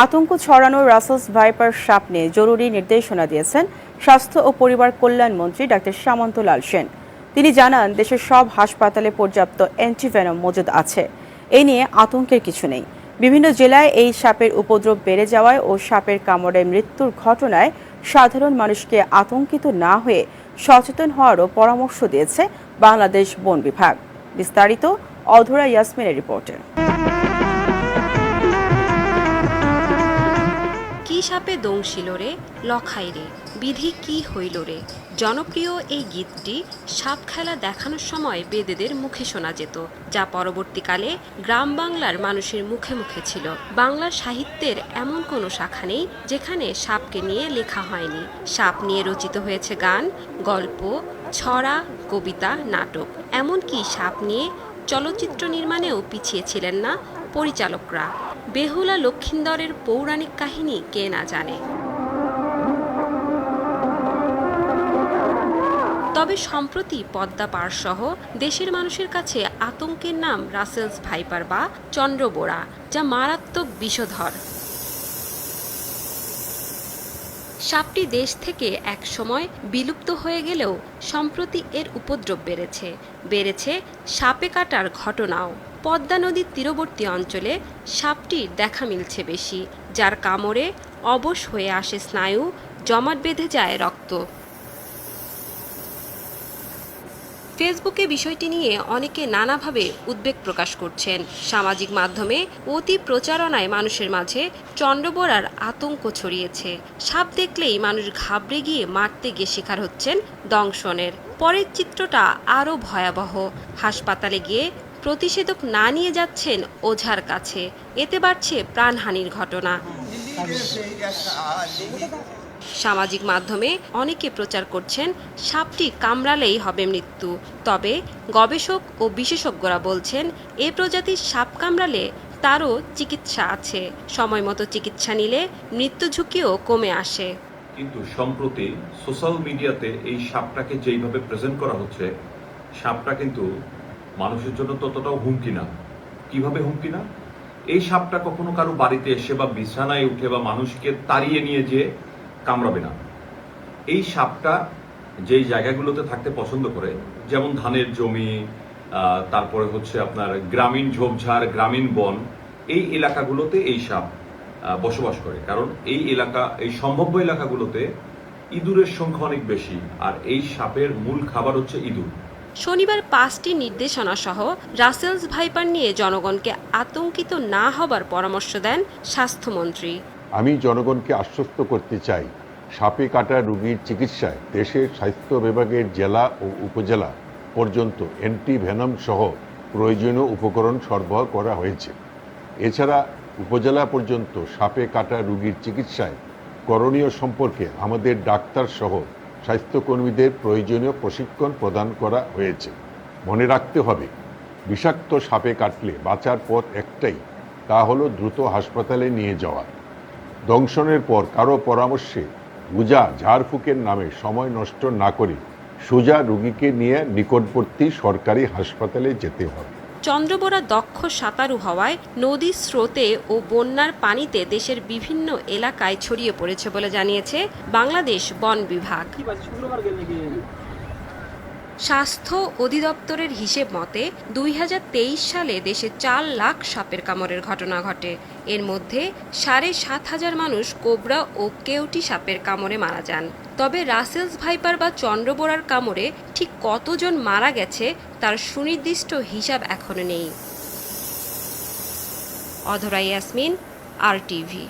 আতঙ্ক ছড়ানোর Russell's viper সাপ নিয়ে জরুরি নির্দেশনা দিয়েছেন স্বাস্থ্য ও পরিবার কল্যাণ মন্ত্রী ডাক্তার সামন্ত লাল সেন। তিনি জানান, দেশের সব হাসপাতালে পর্যাপ্ত অ্যান্টিভেনম মজুদ আছে। এ নিয়ে আতঙ্কের কিছু নেই। বিভিন্ন জেলায় এই সাপের উপদ্রব বেড়ে যাওয়ায় ও সাপের কামড়ে মৃত্যুর ঘটনায় সাধারণ মানুষকে আতঙ্কিত না হয়ে সচেতন হওয়ারও পরামর্শ দিয়েছে বাংলাদেশ বন বিভাগ। বিস্তারিত অধরা ইয়াসমিনের রিপোর্টে। সাপে দংশিল রে, লখাই রে, বিধি কি হইল রে? জনপ্রিয় এই গীতটি সাপ খেলা দেখানোর সময় বেদেদের মুখে শোনা যেত, যা পরবর্তীকালে গ্রাম বাংলার মানুষের মুখে মুখে ছিল। বাংলা সাহিত্যের এমন কোনো শাখা নেই যেখানে সাপকে নিয়ে লেখা হয়নি। সাপ নিয়ে রচিত হয়েছে গান, গল্প, ছড়া, কবিতা, নাটক। এমনকি সাপ নিয়ে চলচ্চিত্র নির্মাণেও পিছিয়ে ছিলেন না পরিচালকরা। বেহুলা লক্ষিন্দরের পৌরাণিক কাহিনী কে না জানে। তবে সম্প্রতি পদ্মা পারসহ দেশের মানুষের কাছে আতঙ্কের নাম রাসেলস ভাইপার বা চন্দ্রবোড়া যা মারাত্মক বিষধর। সাপটি দেশ থেকে এক সময় বিলুপ্ত হয়ে গেলেও সম্প্রতি এর উপদ্রব বেড়েছে। বেড়েছে সাপে কাটার ঘটনাও। পদ্মা নদীর তীরবর্তী অঞ্চলে সাপটির দেখা মিলছে বেশি, যার কামড়ে অবশ হয়ে আসে স্নায়ু, জমাট বেঁধে যায় রক্ত। ফেসবুকে বিষয়টি নিয়ে অনেকে নানাভাবে উদ্বেগ প্রকাশ করছেন। সামাজিক মাধ্যমে অতি প্রচারণায় মানুষের মাঝে চন্দ্রবোড়ার আতঙ্ক ছড়িয়েছে। সাপ দেখলেই মানুষ ঘাবড়ে গিয়ে মারতে গিয়ে শিকার হচ্ছেন দংশনের। পরের চিত্রটা আরও ভয়াবহ। হাসপাতালে গিয়ে প্রতিষেধক না নিয়ে যাচ্ছেন ওঝার কাছে। এতে বাড়ছে প্রাণহানির ঘটনা। সামাজিক মাধ্যমে অনেকে প্রচার করছেন, সাপটি কামড়ালেই হবে মৃত্যু। তবে গবেষক ও বিশেষজ্ঞরা বলছেন, এ প্রজাতির সাপ কামড়ালে তারও চিকিৎসা আছে। সময় মতো চিকিৎসা নিলে মৃত্যু ঝুঁকিও কমে আসে। কিন্তু সম্প্রতি সোশ্যাল মিডিয়াতে এই সাপটাকে যেইভাবে প্রেজেন্ট করা হচ্ছে, সাপটা কিন্তু মানুষের জন্য ততটাও হুমকি না। কীভাবে হুমকি না? এই সাপটা কখনো কারও বাড়িতে এসে বা বিছানায় উঠে বা মানুষকে তাড়িয়ে নিয়ে যে কামড়াবে না। এই সাপটা যেই জায়গাগুলোতে থাকতে পছন্দ করে, যেমন ধানের জমি তারপরে হচ্ছে আপনার গ্রামীণ ঝোপঝাড়, গ্রামীণ বন, এই এলাকাগুলোতে এই সাপ বসবাস করে। কারণ এই এলাকা, এই সম্ভাব্য এলাকাগুলোতে ইঁদুরের সংখ্যা অনেক বেশি, আর এই সাপের মূল খাবার হচ্ছে ইঁদুর। শনিবার পাঁচটি নির্দেশনা সহ রাসেলস ভাইপার নিয়ে জনগণকে আতঙ্কিত না হবার পরামর্শ দেন স্বাস্থ্যমন্ত্রী। আমি জনগণকে আশ্বস্ত করতে চাই। সাপে কাটা রোগীর চিকিৎসায় দেশের স্বাস্থ্য বিভাগের জেলা ও উপজেলা পর্যন্ত অ্যান্টিভেনম সহ প্রয়োজনীয় উপকরণ সরবরাহ করা হয়েছে। এছাড়া উপজেলা পর্যন্ত সাপে কাটা রোগীর চিকিৎসায় করণীয় সম্পর্কে আমাদের ডাক্তার সহ স্বাস্থ্যকর্মীদের প্রয়োজনীয় প্রশিক্ষণ প্রদান করা হয়েছে। মনে রাখতে হবে, বিষাক্ত সাপে কাটলে বাঁচার পথ একটাই, তা হলো দ্রুত হাসপাতালে নিয়ে যাওয়া। দংশনের পর কারও পরামর্শে গুজা ঝাড়ফুঁকের নামে সময় নষ্ট না করে সোজা রোগীকে নিয়ে নিকটবর্তী সরকারি হাসপাতালে যেতে হবে চন্দ্রবোরা দক্ষ সাঁতারু হওয়ায় নদীর স্রোতে ও বন্যার পানিতে দেশের বিভিন্ন এলাকায় ছড়িয়ে পড়েছে বলে জানিয়েছে বাংলাদেশ বন বিভাগ। স্বাস্থ্য অধিদপ্তরের হিসেব মতে দুই হাজার তেইশ সালে দেশে চার লাখ সাপের কামড়ের ঘটনা ঘটে। এর মধ্যে সাড়ে সাত হাজার মানুষ কোবরা ও কেউটি সাপের কামড়ে মারা যান। তবে রাসেলস ভাইপার বা চন্দ্রবোরার কামড়ে ঠিক কতজন মারা গেছে তার সুনির্দিষ্ট হিসাব এখনও নেই। অধরা ইয়াসমিন, আর টিভি।